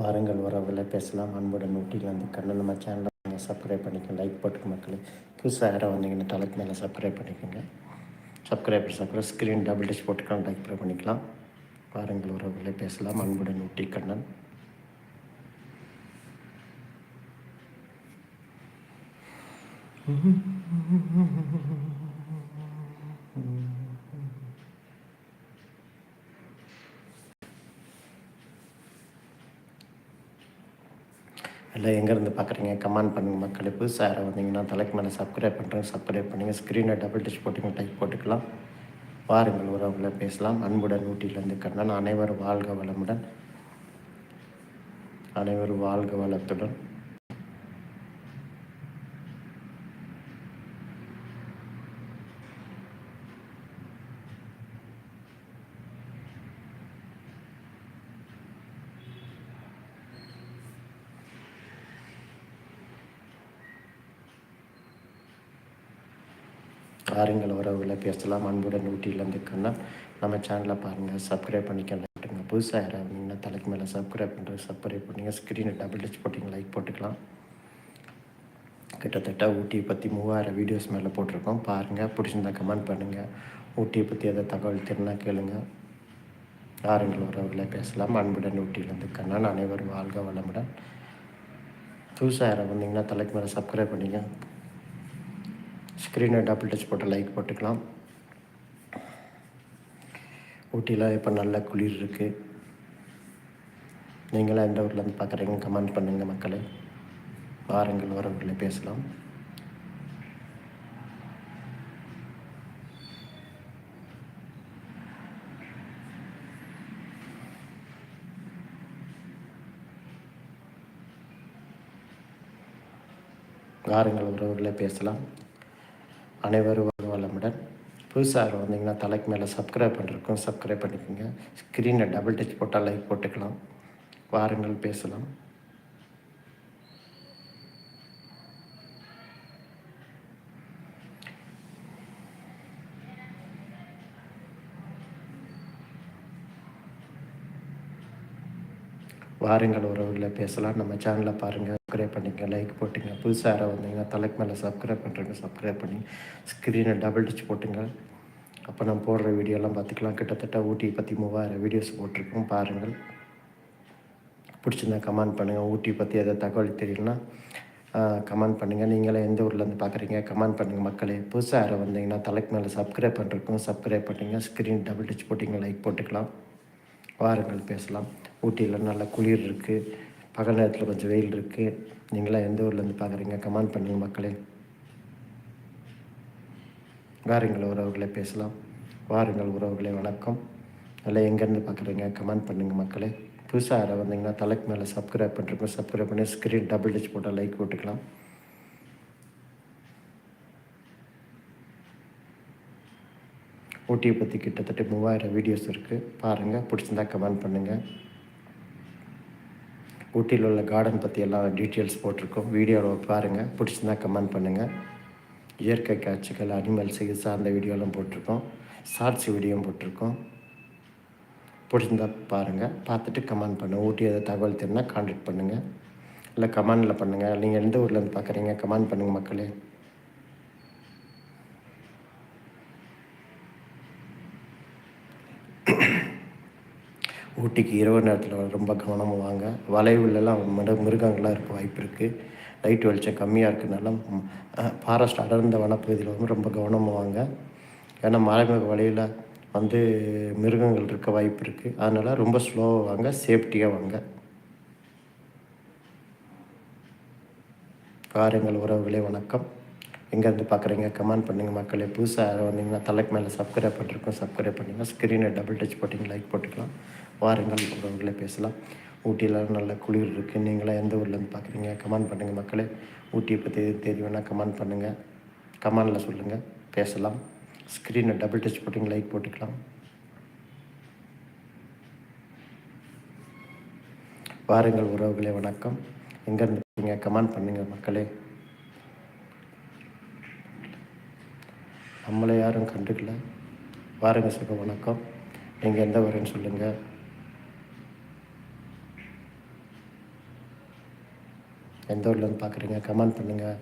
வாரங்கள் வரவில் பேசலாம். அன்புடன் ஊட்டியில் வந்து கண்ணன் நம்ம சேனலை நீங்கள் சப்ஸ்கிரைப் பண்ணிக்கோங்க லைக் போட்டுக்க மக்களே. புதுசாக யாராவது வந்தீங்கன்னா தலைக்கு மேலே சப்ஸ்கிரைப் பண்ணிக்கோங்க. சப்ஸ்கிரைபர்ஸ் அப்புறம் ஸ்க்ரீன் டபுள் டச் போட்டுக்கலாம் லைக் ப்ரே பண்ணிக்கலாம். வாரங்கள் உறவில் பேசலாம். அன்புடன் ஊட்டி கண்ணன். இல்லை எங்கேருந்து பார்க்குறீங்க? கமெண்ட் பண்ணுங்கள் மக்களே புதுசாக வந்தீங்கன்னா தலைக்கு மேலே சப்ஸ்கிரைப் பண்ணுறேன் சப்ஸ்கிரைப் பண்ணுங்கள் ஸ்க்ரீனை டபுள் டச் போட்டுங்க டைப் போட்டுக்கலாம். வாருங்கள். உறவுகளை பேசலாம். அன்புடன் ஊட்டியிலேருந்து கண்ணன். அனைவரும் வாழ்க வளமுடன். அனைவரும் வாழ்க வளத்துடன். ஆறுங்கள் உறவுகளை பேசலாம் அன்புடன் ஊட்டியிலேருந்து கண்ணன் நம்ம சேனலை பாருங்கள் சப்ஸ்கிரைப் பண்ணிக்கலாம் புதுசாக யாராவது வந்தீங்கன்னா தலைக்கு மேலே சப்ஸ்கிரைப் பண்ணுறது சப்ஸ்கிரைப் பண்ணுங்கள் ஸ்க்ரீனை டபுள் டச் போட்டிங்க லைக் போட்டுக்கலாம். கிட்டத்தட்ட ஊட்டியை பற்றி மூவாயிரம் வீடியோஸ் மேலே போட்டிருக்கோம். பாருங்கள் பிடிச்சிருந்தா கமெண்ட் பண்ணுங்கள் ஊட்டியை பற்றி எதாவது தகவல் தெரினா கேளுங்க. ஆறுங்கள் உறவுகளை பேசலாம் அன்புடன் ஊட்டியிலேருந்து கண்ணன் அனைவரும் வாழ்க வளமுடன். புதுசாக யாராவது வந்தீங்கன்னா தலைக்கு மேலே சப்ஸ்கிரைப் பண்ணிங்க ஸ்க்ரீனை டபுள் டச் போட்டு லைக் போட்டுக்கலாம். ஊட்டியில் இப்போ நல்ல குளிர் இருக்குது நீங்களாம் எந்த ஊர்லேருந்து பார்க்குறீங்க கமெண்ட் பண்ணுங்கள் மக்களே. வாருங்கள் வரவர்களை பேசலாம். வாருங்கள் உறவுகளை பேசலாம். அனைவரும் வளமுடன். புதுசாக வந்தீங்கன்னா தலைக்கு மேலே சப்ஸ்கிரைப் பண்ணிருக்கோம். சப்ஸ்கிரைப் பண்ணிக்கோங்க. ஸ்க்ரீனை டபுள் டச் போட்டால் லைக் போட்டுக்கலாம். வாருங்கள் பேசலாம். வாருங்கள் உறவுகளை பேசலாம். நம்ம சேனலை பாருங்கள் சப்ஸ்கிரைப் பண்ணிங்க லைக் போட்டுங்க புதுசாக யாராவது வந்தீங்கன்னா தலைக்கு மேலே சப்ஸ்கிரைப் பண்ணுறங்க சப்ஸ்கிரைப் பண்ணி ஸ்க்ரீனை டபுள் டச் போட்டுங்க. அப்போ நம்ம போடுற வீடியோலாம் பார்த்துக்கலாம் கிட்டத்தட்ட ஊட்டி பற்றி மூவாயிரம் வீடியோஸ் போட்டிருக்கோம். பாருங்கள். பிடிச்சிருந்தா கமெண்ட் பண்ணுங்கள் ஊட்டி பற்றி எதாவது தகவல் தெரியலனா கமெண்ட் பண்ணுங்கள் நீங்களே எந்த ஊர்லேருந்து பார்க்குறீங்க கமெண்ட் பண்ணுங்கள் மக்களே. புதுசாக யாராவது வந்தீங்கன்னா தலைக்கு மேலே சப்ஸ்கிரைப் பண்ணுறக்கும் சப்ஸ்கிரைப் பண்ணிங்க ஸ்க்ரீன் டபுள் டச் போட்டிங்க லைக் போட்டுக்கலாம். வாருங்கள் பேசலாம். ஊட்டியில் நல்ல குளிர் இருக்குது பகல் நேரத்தில் கொஞ்சம் வெயில் இருக்குது நீங்களாம் எந்த ஊர்லேருந்து பார்க்குறீங்க கமெண்ட் பண்ணுங்க மக்களே. வாருங்கள் உறவுகளை பேசலாம். வாருங்கள் உறவுகளை வணக்கம். நல்லா எங்கேருந்து பார்க்குறீங்க கமெண்ட் பண்ணுங்கள் மக்களே. புதுசாக யாராவது வந்தீங்கன்னா தலைக்கு மேலே சப்ஸ்கிரைப் பண்ணுறப்ப சப்ஸ்கிரைப் பண்ணி ஸ்க்ரீன் டபுள் டச் போட்டால் லைக் போட்டுக்கலாம். ஊட்டியை பற்றி கிட்டத்தட்ட மூவாயிரம் வீடியோஸ் இருக்குது பாருங்கள் பிடிச்சிருந்தா கமெண்ட் பண்ணுங்கள் ஊட்டியில் உள்ள கார்டன் பற்றி எல்லாம் டீட்டெயில்ஸ் போட்டிருக்கோம். வீடியோவில் பாருங்கள் பிடிச்சிருந்தா கமெண்ட் பண்ணுங்கள் இயற்கை காட்சிகள் அனிமல்ஸ் இது சார்ந்த வீடியோலாம் போட்டிருக்கோம். ஷார்ட்ஸ் வீடியோவும் போட்டிருக்கோம். பிடிச்சிருந்தா பாருங்கள் பார்த்துட்டு கமெண்ட் பண்ணுங்கள் ஊட்டி எதாவது தகவல் தெரியுன்னா கான்டாக்ட் பண்ணுங்கள் இல்லை கமெண்டில் பண்ணுங்கள் நீங்கள் எந்த ஊர்லேருந்து பார்க்குறீங்க கமெண்ட் பண்ணுங்கள் மக்களே. ஊட்டிக்கு இரவு நேரத்தில் ரொம்ப கவனமாக வாங்க. வளைவுலலாம் மிரு மிருகங்களாக இருக்க வாய்ப்பு இருக்குது லைட் வெளிச்சம் கம்மியாக இருக்கிறதுனால ஃபாரஸ்ட் அடர்ந்த வனப்பகுதியில் வந்து ரொம்ப கவனமாக வாங்க. ஏன்னா மலைமுக வழியில் வந்து மிருகங்கள் இருக்க வாய்ப்பு இருக்குது அதனால் ரொம்ப ஸ்லோவாக வாங்க சேஃப்டியாக வாங்க. காரியங்கள் உறவுகளே வணக்கம். எங்கேருந்து பார்க்குறீங்க கமெண்ட் பண்ணுங்கள் மக்களே. புதுசாக வந்தீங்கன்னா தலைக்கு மேலே சப்ஸ்கிரைப் பண்ணிருக்கோம் சப்ஸ்கிரைப் பண்ணிங்கன்னா ஸ்க்ரீனை டபுள் டச் போட்டிங்க லைக் போட்டுக்கலாம். வாருங்கள் உறவுகளை பேசலாம். ஊட்டியில் நல்ல குளிர் இருக்குது நீங்களாம் எந்த ஊர்லேருந்து பார்க்குறீங்க கமெண்ட் பண்ணுங்கள் மக்களே. ஊட்டியை பற்றி எது தெரியும்னா கமெண்ட் பண்ணுங்கள் கமெண்டில் சொல்லுங்கள் பேசலாம். ஸ்க்ரீனை டபுள் டச் போட்டிங்க லைக் போட்டுக்கலாம். வாருங்கள் உறவுகளே வணக்கம். எங்கேருந்து இருக்கீங்க? கமெண்ட் பண்ணுங்கள் மக்களே. நம்மளை யாரும் கண்டுக்கல. வாருங்க சுக வணக்கம். நீங்கள் எந்த வரேன்னு சொல்லுங்கள் எந்த ஊர்லேருந்து பார்க்குறீங்க கமெண்ட் பண்ணுங்கள்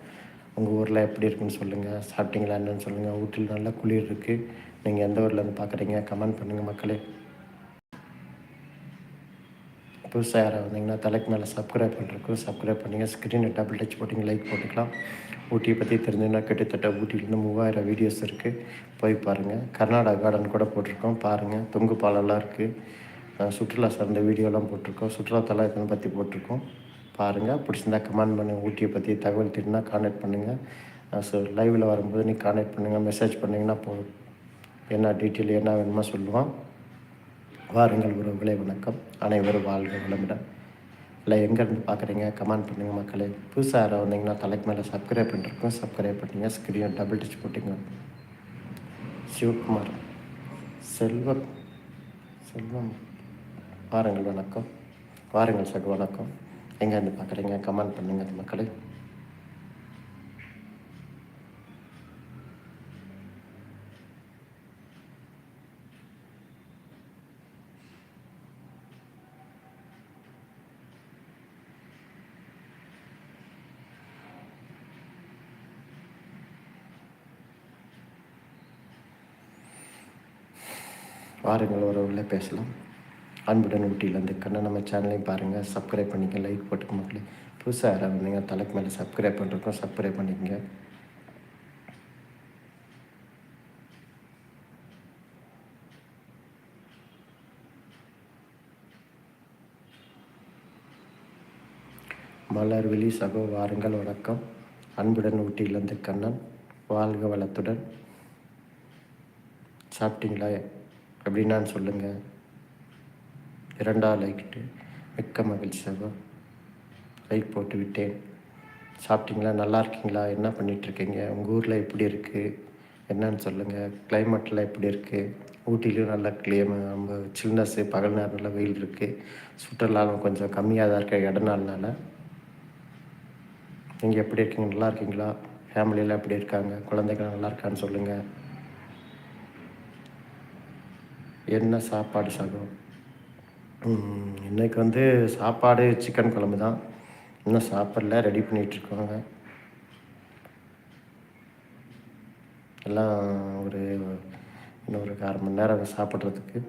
உங்கள் ஊரில் எப்படி இருக்குன்னு சொல்லுங்கள் சாப்பிட்டீங்களா என்னன்னு சொல்லுங்கள் ஊட்டியில் நல்லா குளிர் இருக்குது நீங்கள் எந்த ஊர்லேருந்து பார்க்குறீங்க கமெண்ட் பண்ணுங்கள் மக்களே. புதுசாக யாராவது வந்தீங்கன்னா தலைக்கு மேலே சப்ஸ்கிரைப் பண்ணிருக்கோம் சப்ஸ்கிரைப் பண்ணுங்க. ஸ்க்ரீனை டபுள் டச் போட்டிங்க லைக் போட்டுக்கலாம். ஊட்டியை பற்றி தெரிஞ்சுன்னா கிட்டத்தட்ட ஊட்டியிலேருந்து மூவாயிரம் வீடியோஸ் இருக்குது போய் பாருங்கள் கர்நாடகா கார்டன் கூட போட்டிருக்கோம். பாருங்கள் தொங்கு பாலம்லாம் இருக்குது சுற்றுலா சார்ந்த வீடியோலாம் போட்டிருக்கோம். சுற்றுலாத்தலம் இதனை பற்றி போட்டிருக்கோம்? பாருங்கள் பிடிச்சிருந்தா கமெண்ட் பண்ணுங்கள் ஊட்டியை பற்றி தகவல் தெரியுன்னா கான்டாக்ட் பண்ணுங்கள் ஸோ லைவில் வரும்போது நீ கான்டாக்ட் பண்ணுங்கள் மெசேஜ் பண்ணிங்கன்னா போதும் என்ன டீட்டெயில் என்ன வேணுமோ சொல்லுவான் வாருங்கள். உறவுகளே வணக்கம். அனைவரும் வாழ்க வளமுடன். இல்லை எங்கேருந்து பார்க்குறீங்க? கமெண்ட் பண்ணுங்கள் மக்களே. புதுசாக யாராவது வந்தீங்கன்னா தலைக்கு மேலே சப்ஸ்கிரைப் பண்ணிருக்கோம் சப்ஸ்கிரைப் பண்ணிங்க. ஸ்க்ரீனை டபுள் டச் போட்டிங்க. சிவகுமார். செல்வம். செல்வம். வாருங்கள். வணக்கம். வாருங்கள் சகு வணக்கம். எங்கேருந்து பார்க்குறீங்க? கமெண்ட் பண்ணுங்கள் மக்களே. வாருங்கள் உறவுகளே பேசலாம். அன்புடன் ஊட்டியிலேருந்து கண்ணன் நம்ம சேனலையும் பாருங்கள் சப்ஸ்கிரைப் பண்ணிக்க லைக் போட்டுக்க மக்களே. புதுசாக யாராவது தலைக்கு மேலே சப்ஸ்கிரைப் பண்ணுறோம் சப்ஸ்கிரைப் பண்ணிக்கங்க. மலர்விழி சகோ வாருங்கள் வணக்கம். அன்புடன் ஊட்டியிலேருந்து கண்ணன் வாழ்க வளத்துடன். சாப்பிட்டீங்களா? எப்படின்னான்னு சொல்லுங்கள் இரண்டாவது லைக்கிட்டு மிக்க மகிழ்ச்சி லைக் போட்டு விட்டேன். சாப்பிட்டீங்களா? நல்லா இருக்கீங்களா? என்ன பண்ணிகிட்ருக்கீங்க உங்கள் ஊரில் எப்படி இருக்குது என்னன்னு சொல்லுங்கள் கிளைமேட்லாம் எப்படி இருக்குது ஊட்டிலையும் நல்லா கிளியம் ரொம்ப சில்னஸ்ஸு பகல் நேரம் நல்லா வெயில் இருக்குது சுற்றுலாவும் கொஞ்சம் கம்மியாக தான் இருக்க இடனாலனால நீங்கள் எப்படி இருக்கீங்க? நல்லா இருக்கீங்களா? ஃபேமிலியெல்லாம் எப்படி இருக்காங்க? குழந்தைகள் நல்லா இருக்கான்னு சொல்லுங்கள் என்ன சாப்பாடு சாகம் இன்றைக்கி வந்து சாப்பாடு சிக்கன் குழம்பு தான். இன்னும் சாப்பிடல ரெடி பண்ணிகிட்ருக்காங்க எல்லாம் ஒரு இன்னும் ஒரு அரை மணி நேரம் சாப்பிட்றதுக்கு.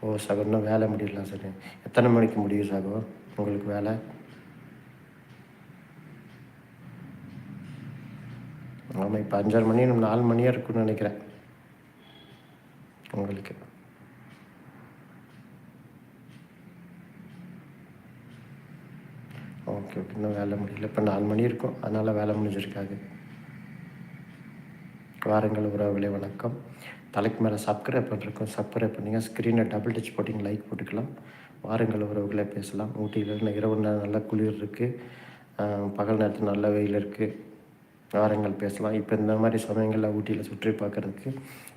ஓ சகோ இன்னும் வேலை முடியல சார் எத்தனை மணிக்கு முடியும் சகோ? உங்களுக்கு வேலை? ஆமாம் இப்போ அஞ்சரை மணி நாலு மணியாக இருக்குன்னு நினைக்கிறேன் உங்களுக்கு ஓகே ஓகே இன்னும் வேலை முடியல. இப்போ நாலு மணி இருக்கும். அதனால் வேலை முடிஞ்சிருக்காது. வாருங்கள் உறவுகளே வணக்கம். தலைக்கு மேலே சப்ஸ்கிரைப் பண்ணிருக்கோம் சப்ஸ்கிரைப் பண்ணிங்க. ஸ்க்ரீனை டபுள் டச் போட்டிங்க லைக் போட்டுக்கலாம். வாருங்கள் உறவுகளே பேசலாம். ஊட்டியில் இரவு நேரம் நல்லா குளிர் இருக்குது பகல் நேரத்தில் நல்ல வெயில் இருக்குது வாரங்கள் பேசலாம். இப்போ இந்த மாதிரி சமயங்களில் ஊட்டியில் சுற்றி பார்க்குறதுக்கு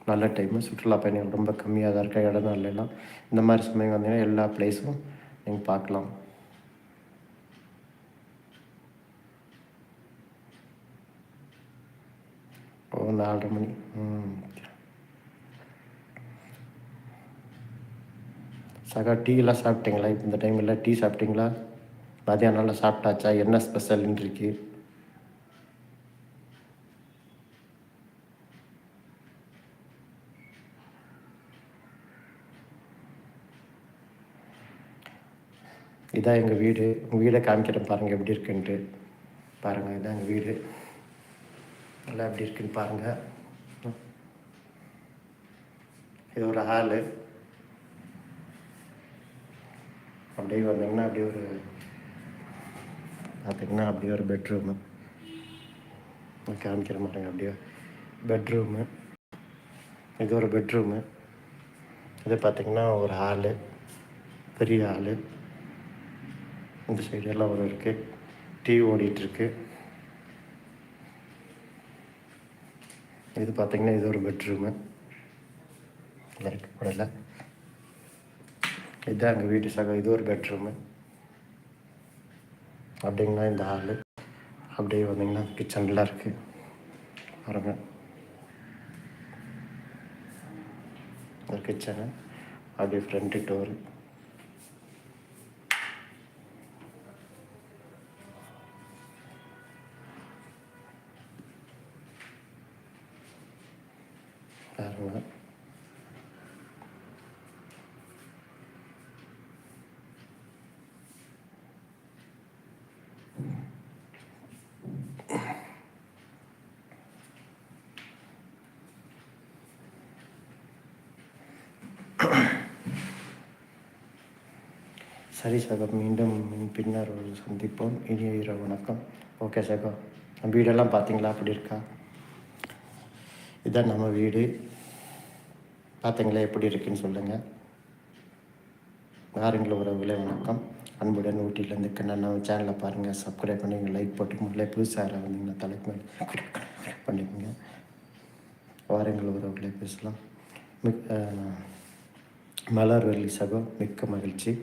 நல்ல டைமு சுற்றுலா பயணிகள் ரொம்ப கம்மியாக தான் இருக்க இடம் இல்லைலாம் இந்த மாதிரி சமயம் வந்தீங்கன்னா எல்லா பிளேஸும் நீங்கள் பார்க்கலாம். ஓ நாலரை மணி ம் சகா டீலாம் சாப்பிட்டீங்களா? இப்போ இந்த டைமில் டீ சாப்பிட்டீங்களா? நல்லா சாப்பிட்டாச்சா? என்ன ஸ்பெஷல்னு இருக்கு? இதான் எங்கள் வீடு. உங்கள் வீடை காமிக்கிறேன் பாருங்கள் எப்படி இருக்குன்ட்டு. பாருங்கள் இதான் எங்கள் வீடு. நல்லா எப்படி இருக்குன்னு பாருங்கள் இது ஒரு ஹாலு. அப்படியே வந்தீங்கன்னா அப்படியே ஒரு பார்த்தீங்கன்னா அப்படியே ஒரு பெட்ரூமு. காமிக்கிற மாட்டேங்க அப்படியே பெட்ரூமு. இது ஒரு பெட்ரூமு. இது பார்த்திங்கன்னா ஒரு ஹாலு. பெரிய ஹாலு. இந்த சைடு எல்லாம் ஒரு இருக்குது டிவி ஓடிட்டுருக்கு இது பார்த்திங்கன்னா இது ஒரு பெட்ரூமு. இருக்கு போடல. இதுதான் எங்கள் வீட்டு சகம் இது ஒரு பெட்ரூமு. அப்படிங்கன்னா இந்த ஹாலு. அப்படியே வந்தீங்கன்னா கிச்சன்லாம் இருக்குது பாருங்க. ஒரு கிச்சனு. அப்படியே ஃப்ரண்ட்டு டோரு பாருங்கள் சரி சகோ மீண்டும் பின்னர் ஒரு சந்திப்போம். இனிய இரவு வணக்கம். ஓகே சகோ வீடெல்லாம் பார்த்தீங்களா? அப்படி இருக்கா? இதுதான் நம்ம வீடு. பார்த்தீங்களா எப்படி இருக்குன்னு சொல்லுங்கள் வாரங்களில் ஒரு விலை வணக்கம். அன்புடன் ஊட்டியிலேருந்து கண்ணன் நம்ம சேனலை பாருங்கள் சப்ஸ்கிரைப் பண்ணிங்க லைக் போட்டுக்கோங்களே புதுசாக வந்தீங்கன்னா தலைக்கு பண்ணிக்கோங்க. வாருங்கள் உறவுகளை பேசலாம். மிக் மலர்வெள்ளி சகோ மிக்க மகிழ்ச்சி.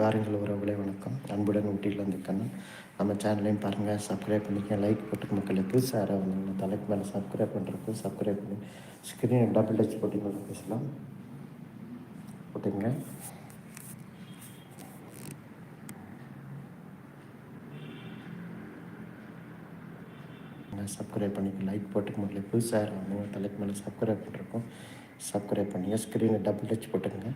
வாருங்கள் உறவுகளை வணக்கம். அன்புடன் ஊட்டியில் வந்து கண்ணன் நம்ம சேனலையும் பாருங்கள் சப்ஸ்கிரைப் பண்ணிக்க லைக் போட்டு மக்களுக்கு சாரை வந்தீங்கன்னா தலைக்கு மேலே சப்ஸ்கிரைப் பண்ணுறதுக்கு சப்ஸ்கிரைப் பண்ணி ஸ்க்ரீனை டபுள் டச் போட்டிங்க பேசலாம். போட்டுங்க சப்ஸ்கிரைப் பண்ணிக்க லைக் போட்டுக்க முடியல புதுசாக வந்து தலைக்கு மேலே சப்ஸ்கிரைப் பண்ணிருக்கோம் சப்ஸ்கிரைப் பண்ணிங்க ஸ்க்ரீனை டபுள் டச் போட்டுங்க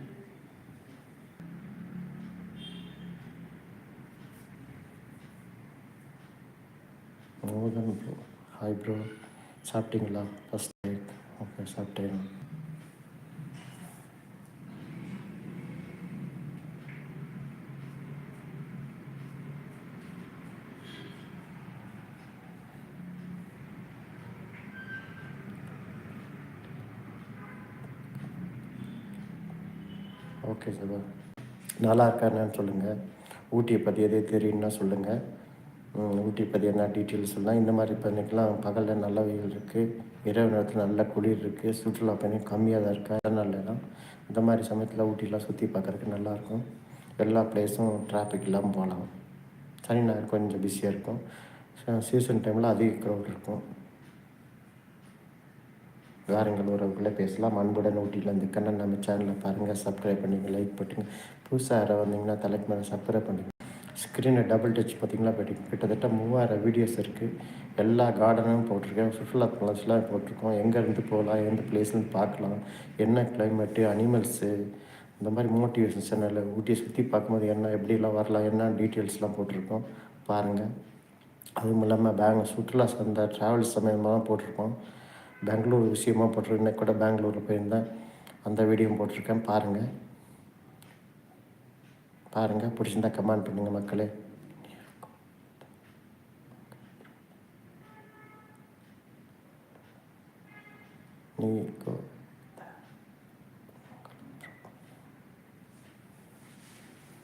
மோதன் ப்ரோ ஹாய் ப்ரோ சாப்பிட்டீங்களா? ஃபஸ்ட் டைம் ஓகே சாப்பிட்டேன். ஓகே சார் நல்லா இருக்கானு சொல்லுங்கள் ஊட்டியை பற்றி எதே தெரியும்னா சொல்லுங்கள் ஊட்டி பற்றி என்ன டீட்டெயில்ஸ் எல்லாம் இந்த மாதிரி பண்ணிக்கலாம் பகலில் நல்ல வெயில் இருக்குது இரவு நேரத்தில் நல்ல குளிர் இருக்குது சுற்றுலா பயணம் கம்மியாக தான் இருக்குது அதனால தான் இந்த மாதிரி சமயத்தில் ஊட்டிலாம் சுற்றி பார்க்குறதுக்கு நல்லாயிருக்கும் எல்லா பிளேஸும் டிராஃபிக் இல்லாமல் போகலாம். சனி ஞாயிறு கொஞ்சம் பிஸியாக இருக்கும். சீசன் டைமில் அதிக க்ரௌட் இருக்கும். வேறுங்கள் உறவுகளை பேசலாம். அன்புடன் ஊட்டியில் கண்ணன் நம்ம சேனலில் பாருங்கள் சப்ஸ்கிரைப் பண்ணுங்கள் லைக் பண்ணுங்கள் புதுசாக யாராவது வந்தீங்கன்னா தலைக்கு மேலே சப்ஸ்கிரைப் பண்ணுங்கள் ஸ்க்ரீனை டபுள் டச் பார்த்திங்களா? கிட்டத்தட்ட மூவாயிரம் வீடியோஸ் இருக்குது எல்லா கார்டனும் போட்டிருக்கேன். சுற்றுலா தலம்ஸ்லாம் போட்டிருக்கோம். எங்கேருந்து போகலாம்? எந்த பிளேஸ்லேருந்து பார்க்கலாம். என்ன கிளைமேட்டு அனிமல்ஸு இந்த மாதிரி மோட்டிவேஷன் சேனலில் ஊட்டியை சுற்றி பார்க்கும்போது என்ன எப்படிலாம் வரலாம்? என்ன டீட்டெயில்ஸ்லாம் போட்டிருக்கோம்? பாருங்கள் அதுவும் இல்லாமல் பேங்க் சுற்றுலா சந்த ட்ராவல்ஸ் சமயமாக தான் போட்டிருக்கோம். பெங்களூர் விஷயமாக போட்டிருக்கேன் கூட பெங்களூரில் போயிருந்தேன். அந்த வீடியோ போட்டிருக்கேன். பாருங்கள் பாருங்கள் பிடிச்சிருந்தா கமெண்ட் பண்ணுங்கள் மக்களே. நீ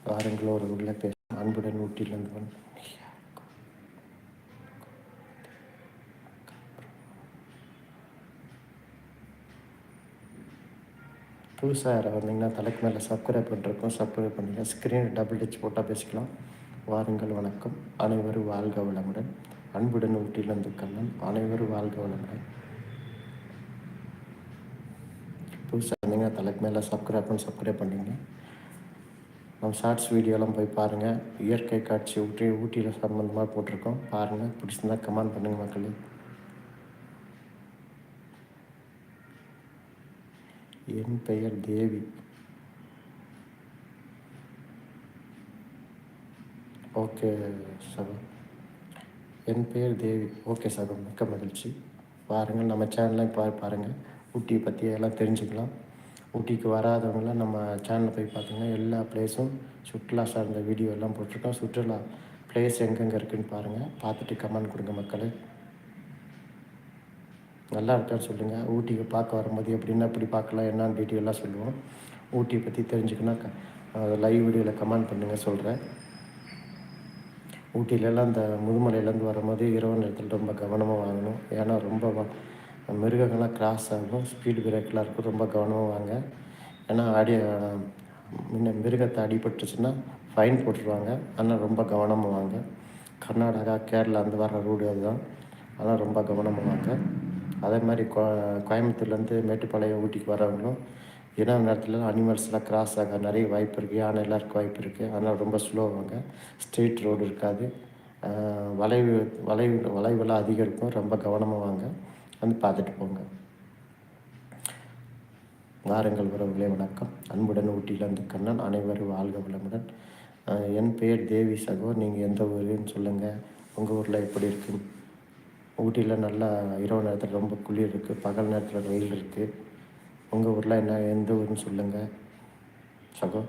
வாரங்களோ ஒரு உள்ள பேச அன்புடன் ஊட்டியிலேருந்து வந்து புதுசாக யாரை வந்தீங்கன்னா தலைக்கு மேலே சப்ஸ்கிரைப் பண்ணிருக்கோம் சப்ஸ்கிரைப் பண்ணுங்கள் ஸ்க்ரீன் டபுள் டச் போட்டால் பேசிக்கலாம். வாருங்கள். வணக்கம். அனைவரும் வாழ்க வளமுடன். அன்புடன் ஊட்டியிலிருந்து கண்ணன். அனைவரும் வாழ்க வளமுடன். புதுசாக இருந்தீங்கன்னா தலைக்கு மேலே சப்ஸ்கிரைப் பண்ணி சப்ஸ்கிரைப் பண்ணிங்க. நம்ம ஷார்ட்ஸ் வீடியோலாம் போய் பாருங்கள் இயற்கை காட்சி ஊட்டி ஊட்டியில் சம்மந்தமாக போட்டிருக்கோம். பாருங்கள் பிடிச்சிருந்தா கமெண்ட் பண்ணுங்கள் மக்களே. என் பெயர் தேவி. ஓகே சகோ என் பெயர் தேவி. ஓகே சகோ மிக்க மகிழ்ச்சி. பாருங்கள் நம்ம சேனல்லாம் பா பாருங்கள் ஊட்டியை பற்றி எல்லாம் தெரிஞ்சுக்கலாம். ஊட்டிக்கு வராதவங்களாம் நம்ம சேனலில் போய் பார்த்தீங்கன்னா எல்லா பிளேஸும் சுற்றுலா சார்ந்த வீடியோ எல்லாம் போட்டிருக்கோம். சுற்றுலா பிளேஸ் எங்கெங்கே இருக்குதுன்னு பாருங்கள் பார்த்துட்டு கமெண்ட் கொடுங்க மக்களே. நல்லா இருக்கான்னு சொல்லுங்கள் ஊட்டிக்கு பார்க்க வரும்போது எப்படின்னா எப்படி பார்க்கலாம் என்னான்னு டீட்டெயிலாக சொல்லுவோம். ஊட்டியை பற்றி தெரிஞ்சுக்கணும் லைவ் வீடியோவில் கமெண்ட் பண்ணுங்கள் சொல்கிறேன் ஊட்டியிலலாம் அந்த முதுமலையிலேருந்து வரும்போது இரவு நேரத்தில் ரொம்ப கவனமாக வாங்கணும். ஏன்னா ரொம்ப மிருகங்கள்லாம் கிராஸ் ஆகும் ஸ்பீடு பிரேக்கெலாம் இருக்கும் ரொம்ப கவனமாக வாங்க. ஏன்னா அடி முன்ன மிருகத்தை அடிபட்டுச்சுன்னா ஃபைன் போட்டுருவாங்க. ஆனால் ரொம்ப கவனமாக வாங்க. கர்நாடகா கேரளா அந்த வர ரூடு அதுதான். ஆனால் ரொம்ப கவனமாக வாங்க. அதே மாதிரி கோ கோயம்புத்தூர்லேருந்து மேட்டுப்பாளையம் ஊட்டிக்கு வரவங்களும் இரவு நேரத்தில் அனிமல்ஸ்லாம் கிராஸ் ஆக நிறைய வாய்ப்பு இருக்குது யானை எல்லாருக்கும் வாய்ப்பு இருக்குது அதனால் ரொம்ப ஸ்லோவாங்க ஸ்ட்ரீட் ரோடு இருக்காது. வளைவு வளைவு வளைவுலாம் அதிகம் இருக்கும். ரொம்ப கவனமாக வாங்க. வந்து பார்த்துட்டு போங்க. வாருங்கள் உறவுகளே வணக்கம். அன்புடன் ஊட்டியிலிருந்து கண்ணன். அனைவரும் வாழ்க வளமுடன். என் பெயர் தேவி சகோ நீங்கள் எந்த ஊருன்னு சொல்லுங்கள் உங்கள் ஊரில் எப்படி இருக்குன்னு ஊட்டியில் நல்லா இரவு நேரத்தில் ரொம்ப குளிர் இருக்குது பகல் நேரத்தில் வெயில் இருக்குது உங்கள் ஊரில் என்ன எந்த ஊர்னு சொல்லுங்கள் சகோ.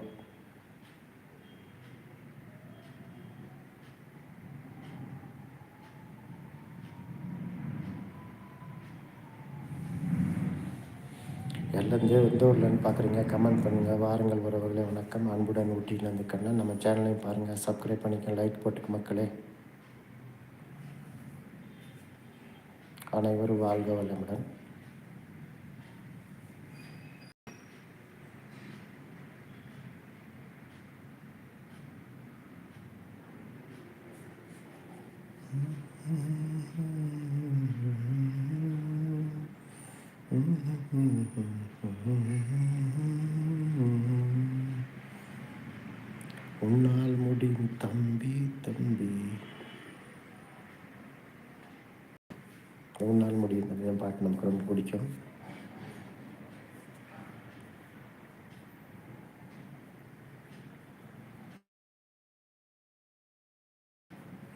எல்லாம் எந்த ஊர்லன்னு பார்க்குறீங்க கமெண்ட் பண்ணுங்கள் வாருங்கள் உறவுகளே வணக்கம். அன்புடன் ஊட்டியிலேருந்து கண்ணா நம்ம சேனலையும் பாருங்கள் சப்ஸ்கிரைப் பண்ணிக்க லைக் போட்டுக்கு மக்களே. அனைவரும் வாழ்க வளமுடன். உன்னால் உன்னால் முடியும் தம்பி பாட்டு நமக்கு ரொம்ப பிடிக்கும்.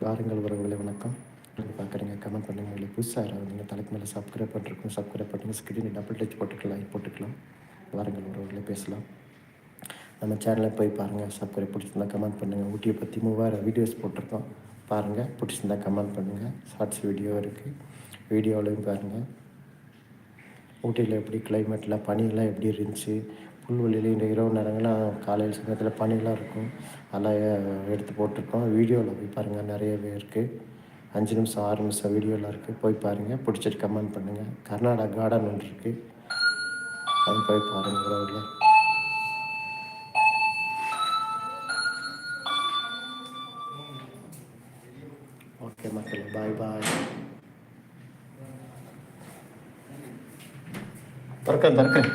வாருங்கள் உறவுகளை வணக்கம். நீங்கள் பார்க்குறீங்க. கமெண்ட் பண்ணுங்க. இல்லை புதுசாக யாராவது நீங்கள் தலைக்கு மேலே சப்ஸ்கிரைப் பண்ணிருக்கோம் சப்ஸ்கிரைப் பண்ணுங்கள் ஸ்க்ரீன் டபுள் டச் போட்டுக்கலாம் லைக் போட்டுக்கலாம். வாருங்கள் உறவுகளை பேசலாம். நம்ம சேனலை போய் பாருங்கள் சப்ஸ்கிரைப் பிடிச்சிருந்தா கமெண்ட் பண்ணுங்கள் ஊட்டியை பற்றி மூவாயிரம் வீடியோஸ் போட்டிருக்கோம். பாருங்கள் பிடிச்சிருந்தா கமெண்ட் பண்ணுங்கள் ஷார்ட்ஸ் வீடியோ இருக்குது வீடியோவிலையும் பாருங்கள் ஊட்டியில் எப்படி கிளைமேட்டில் பனியெல்லாம் எப்படி இருந்துச்சு? புல்வெளியில் இந்த இரவு நேரங்கள்லாம் காலையில் சமயத்தில் பனியெல்லாம் இருக்கும். அதெல்லாம் எடுத்து போட்டிருக்கோம். வீடியோவில் போய் பாருங்கள் நிறையவே இருக்குது அஞ்சு நிமிஷம் ஆறு நிமிஷம் வீடியோலாம் இருக்குது போய் பாருங்கள் பிடிச்சிட்டு கமெண்ட் பண்ணுங்கள் கர்நாடகா கார்டன் ஒன்று இருக்குது அது போய் பாருங்கள் உறவுகளே करके दरकरी